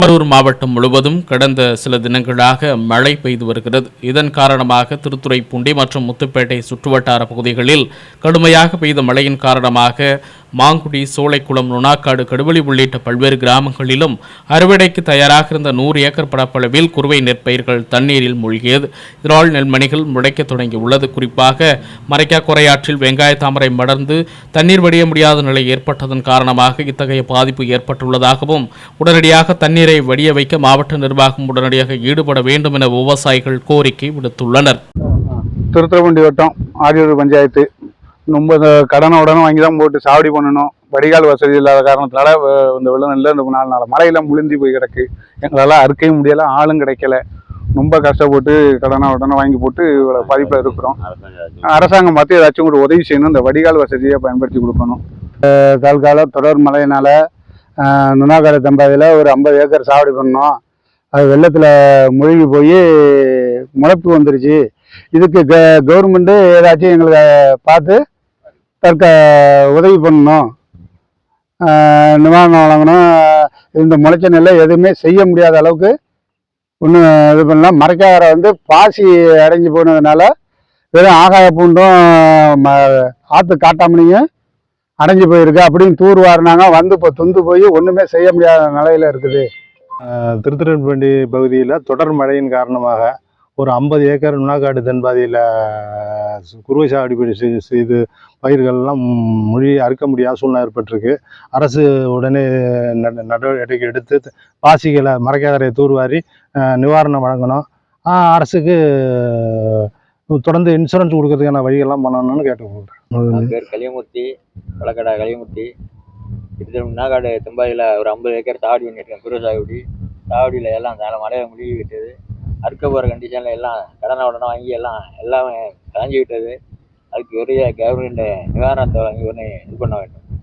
திருவாரூர் மாவட்டம் முழுவதும் கடந்த சில தினங்களாக மழை பெய்து வருகிறது. இதன் காரணமாக திருத்துறைப்பூண்டி மற்றும் முத்துப்பேட்டை சுற்றுவட்டார பகுதிகளில் கடுமையாக பெய்த மழையின் காரணமாக மாங்குடி சோலைக்குளம் நுணாக்காடு கடுவெளி உள்ளிட்ட பல்வேறு கிராமங்களிலும் அறுவடைக்கு தயாராக இருந்த நூறு ஏக்கர் பரப்பளவில் குறுவை நெற்பயிர்கள் தண்ணீரில் மூழ்கியது. இதனால் நெல்மணிகள் முளைக்க தொடங்கியுள்ளது. குறிப்பாக மரைக்கா குறையாற்றில் வெங்காய தாமரை மடர்ந்து தண்ணீர் வடிய முடியாத நிலை ஏற்பட்டதன் காரணமாக இத்தகைய பாதிப்பு ஏற்பட்டுள்ளதாகவும் உடனடியாக தண்ணீரை வடிய வைக்க மாவட்ட நிர்வாகம் உடனடியாக ஈடுபட வேண்டும் என விவசாயிகள் கோரிக்கை விடுத்துள்ளனர். திருத்துறைப்பூண்டி வட்டம் ஆரியூர் பஞ்சாயத்து ரொம்ப இந்த கடனை உடனே வாங்கி தான் போட்டு சாவடி பண்ணணும். வடிகால் வசதி இல்லாத காரணத்தினால இந்த வெள்ளம் இல்லை இந்த நாலு நாள் மழையெல்லாம் முழுந்தி போய் கிடக்கு. எங்களால் அறுக்கவும் முடியல ஆளும் கிடைக்கல. ரொம்ப கஷ்டப்பட்டு கடனை உடனே வாங்கி போட்டு இவ்வளோ பாதிப்பில் இருக்கிறோம். அரசாங்கம் பார்த்து ஏதாச்சும் ஒரு உதவி செய்யணும் இந்த வடிகால் வசதியை பயன்படுத்தி கொடுக்கணும். தற்கால தொடர் மழையினால் நுணாக்காடு தம்பாதியில் ஒரு ஐம்பது ஏக்கர் சாவடி பண்ணோம். அது வெள்ளத்தில் மூழ்கி போய் முளைப்பு வந்துருச்சு. இதுக்கு க கவர்மெண்ட்டு ஏதாச்சும் எங்களுக்கு பார்த்து தற்க உதவி பண்ணணும். நிவாரணம் வழங்கணும். இந்த முளைச்ச நெல்லை எதுவுமே செய்ய முடியாத அளவுக்கு ஒன்றும் இது பண்ணலாம். மரக்காரை வந்து பாசி அடைஞ்சு போனதுனால வெறும் ஆகாய பூண்டும் ஆற்று காட்டாமலையும் அடைஞ்சு போயிருக்கு. அப்படின்னு தூர் வாரினாங்க. வந்து இப்போ துந்து போய் ஒன்றுமே செய்ய முடியாத நிலையில் இருக்குது. திருத்துறைப்பூண்டி பகுதியில் தொடர் மழையின் காரணமாக ஒரு ஐம்பது ஏக்கர் நுணாக்காடு தென்பாதியில் குறுவை சாகுபடி செய்- செய்து பயிர்கள்லாம் மொழி அறுக்க முடியாத சூழ்நிலை ஏற்பட்டிருக்கு. அரசு உடனே நட- நடவடிக்கை எடுத்து பாசிகளை மரக்காதரை தூர்வாரி நிவாரணம் வழங்கணும். அரசுக்கு தொடர்ந்து இன்சூரன்ஸ் கொடுக்கறதுக்கான வழிகள்லாம் பண்ணணும்னு கேட்டுக்கொள்கிறேன் பேர் கலியமூர்த்தி வழக்கடா கலியமூர்த்தி. கிட்டத்தட்ட முன்னாக்காடு தெம்பாதியில் ஒரு ஐம்பது ஏக்கர் சாவடி பண்ணியிருக்கேன் குரு சாகுபடி சாவடியில் எல்லாம் நல்ல மழையில் முழுகி விட்டது அறுக்க போகிற கண்டிஷனில் எல்லாம் கடனை உடனே வாங்கி எல்லாம் எல்லாமே கலைஞ்சி விட்டது அதுக்கு உரிய கவர்மெண்ட்டு நிவாரணத்தை வாங்கி ஒன்று இது பண்ண வேண்டும்.